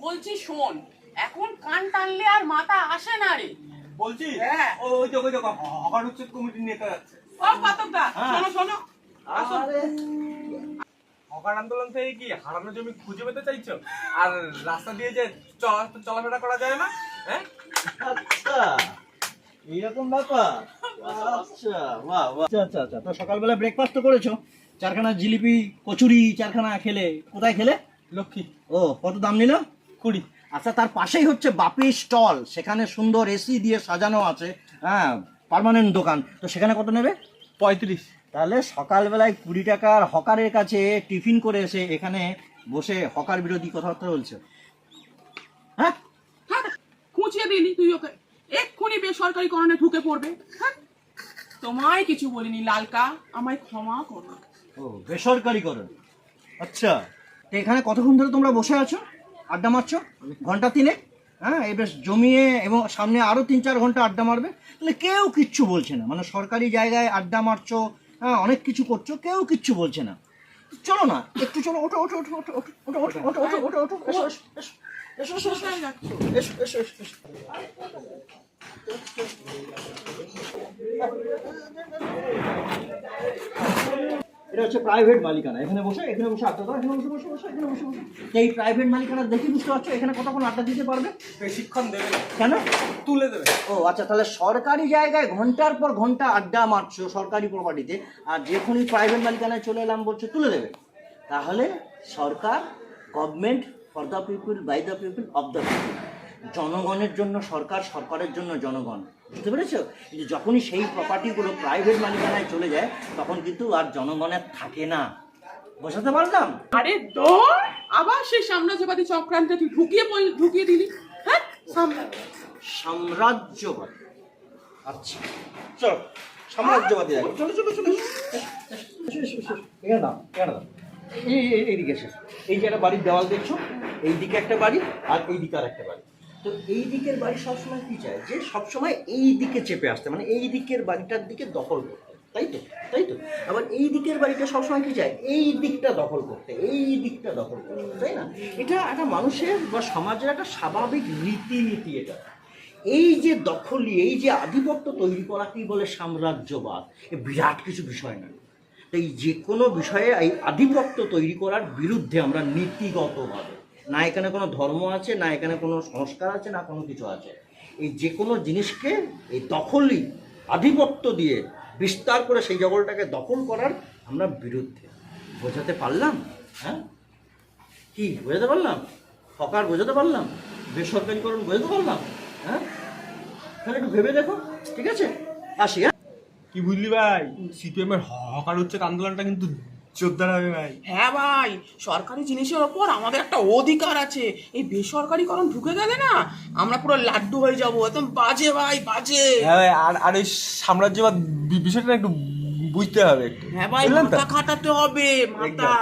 বলছি শোন এখন কান টানলে আর মাথা আসে না রে। বলছি? হ্যাঁ। ও ওই দেখো দেখো হকার উচ্ছেদ কমিটির নেতা যাচ্ছে। ও পাতকদা হ্যাঁ। শোনো শোনো। হকার আন্দোলন থেকে কি হারানো জমি খুঁজে পেতে চাইছো? আর রাস্তা দিয়ে যে চ- চলাফেরা করা যায় না? হ্যাঁ? আচ্ছা। এইরকম ব্যাপার? আচ্ছা বাহ বাহ। আচ্ছা আচ্ছা আচ্ছা। তো সকালবেলা ব্রেকফাস্ট তো করেছ? চারখানা জিলিপি কচুরি চারখানা খেলে। কোথায় খেলে? লক্ষ্মী। ও কত দাম নিল? কুড়ি। আচ্ছা তার পাশেই হচ্ছে বাপি স্টল। সেখানে সুন্দর এসি দিয়ে সাজানো আছে। হ্যাঁ পার্মানেন্ট দোকান। তো সেখানে কত নেবে? পঁয়ত্রিশ। তাহলে সকালবেলায় কুড়ি টাকার হকারের কাছে টিফিন করে এসে এখানে বসে হকার বিরোধী কথাবার্তা বলছে। হ্যাঁ? হ্যাঁ, খুঁচিয়ে দিলি তুই ওকে। এক্ষুনি বেসরকারিকরণে ঢুকে পড়বে। হ্যাঁ? তোমায় কিছু বলিনি লালকা। আমায় ক্ষমা করো। ও বেসরকারিকরণ আচ্ছা। তো এখানে কতক্ষণ ধরে তোমরা বসে আছো আড্ডা মারছো ঘণ্টা তিনে হ্যাঁ এই বেশ জমিয়ে এবং সামনে আরও তিন চার ঘণ্টা আড্ডা মারবে তাহলে কেউ কিচ্ছু বলছে না মানে সরকারি জায়গায় আড্ডা মারছো হ্যাঁ অনেক কিছু করছ কেউ কিচ্ছু বলছে না চলো না একটু চলো ওঠো ওঠো ওঠো ওঠো ওঠো ওঠো ওঠো ওঠো ওঠো ওঠো ওঠো এসো হচ্ছে প্রাইভেট মালিকানা। এখানে বসে এখানে বসে আড্ডা দাও এখানে বসে বসে বসে এখানে বসে বসে। এই প্রাইভেট মালিকানা দেখে বুঝতে পারছ এখানে কতক্ষণ আড্ডা দিতে পারবে? বেশিক্ষণ দেবে। কেন? তুলে দেবে। ও আচ্ছা তাহলে সরকারি জায়গায় ঘণ্টার পর ঘণ্টা আড্ডা মারছো সরকারি প্রপার্টিতে আর যখনই প্রাইভেট মালিকানায় চলে এলাম বলছো তুলে দেবে। তাহলে সরকার government for the people by the people of the people জনগণের জন্য সরকার সরকারের জন্য জনগণ। বুঝতে পেরেছ? কিন্তু যখনই সেই প্রপার্টিগুলো প্রাইভেট মালিকানায় চলে যায় তখন কিন্তু আর জনগণের থাকে না। বোঝাতে পারলাম? আরে দৌড়! আবার সেই সাম্রাজ্যবাদী চক্রান্তে তুই ঢুকিয়ে ঢুকিয়ে দিলি। হ্যাঁ? সাম্রাজ্যবাদ। আচ্ছা চলো সাম্রাজ্যবাদী চলো চলো চলো। এখানে দাও এখানে দাও এই এই- এইদিকে এসো। এই যে একটা বাড়ির দেওয়াল দেখছ এই দিকে একটা বাড়ি আর এই দিকে আর একটা বাড়ি। তো এই দিকের বাড়ি সবসময় কি চায়? যে সবসময় এই দিকে চেপে আসতে মানে এই দিকের বাড়িটার দিকে দখল করতে। তাই তো? তাই তো? আবার এই দিকের বাড়িটা সবসময় কি চায়? এই দিকটা দখল করতে, এই দিকটা দখল করতে, তাই না? এটা একটা মানুষের বা সমাজের একটা স্বাভাবিক রীতিনীতি এটা। এই যে দখলি, এই যে আধিপত্য তৈরি করাকেই বলে সাম্রাজ্যবাদ? এ বিরাট কিছু বিষয় না। এই যে কোনো বিষয়ে এই আধিপত্য তৈরি করার বিরুদ্ধে আমরা নীতিগতভাবে না এখানে কোনো ধর্ম আছে, না এখানে কোনো সংস্কার আছে, না কোনো কিছু আছে। এই যে কোনো জিনিসকে এই দখলই, আধিপত্য দিয়ে বিস্তার করে সেই জগলটাকে দখল করার আমরা বিরুদ্ধে। বোঝাতে পারলাম? হ্যাঁ? কি, বোঝাতে পারলাম? হকার বোঝাতে পারলাম? বেসরকারিকরণ বোঝাতে পারলাম? হ্যাঁ? তাহলে একটু ভেবে দেখো, ঠিক আছে? আসি হ্যাঁ? কি বুঝলি ভাই? সিপিএম এর হকার উচ্ছেদ আন্দোলনটা কিন্তু জোরদার ভাই হ্যাঁ ভাই সরকারি জিনিসের ওপর আমাদের একটা অধিকার আছে। এই বেসরকারিকরণ ঢুকে গেলে না আমরা পুরো লাড্ডু হয়ে যাব। একদম বাজে ভাই বাজে। হ্যাঁ ভাই, আর আর এই সাম্রাজ্যবাদ বিষয়টা একটু বুঝতে হবে একটু। হ্যাঁ ভাই মাথা খাটাতে হবে মাথা।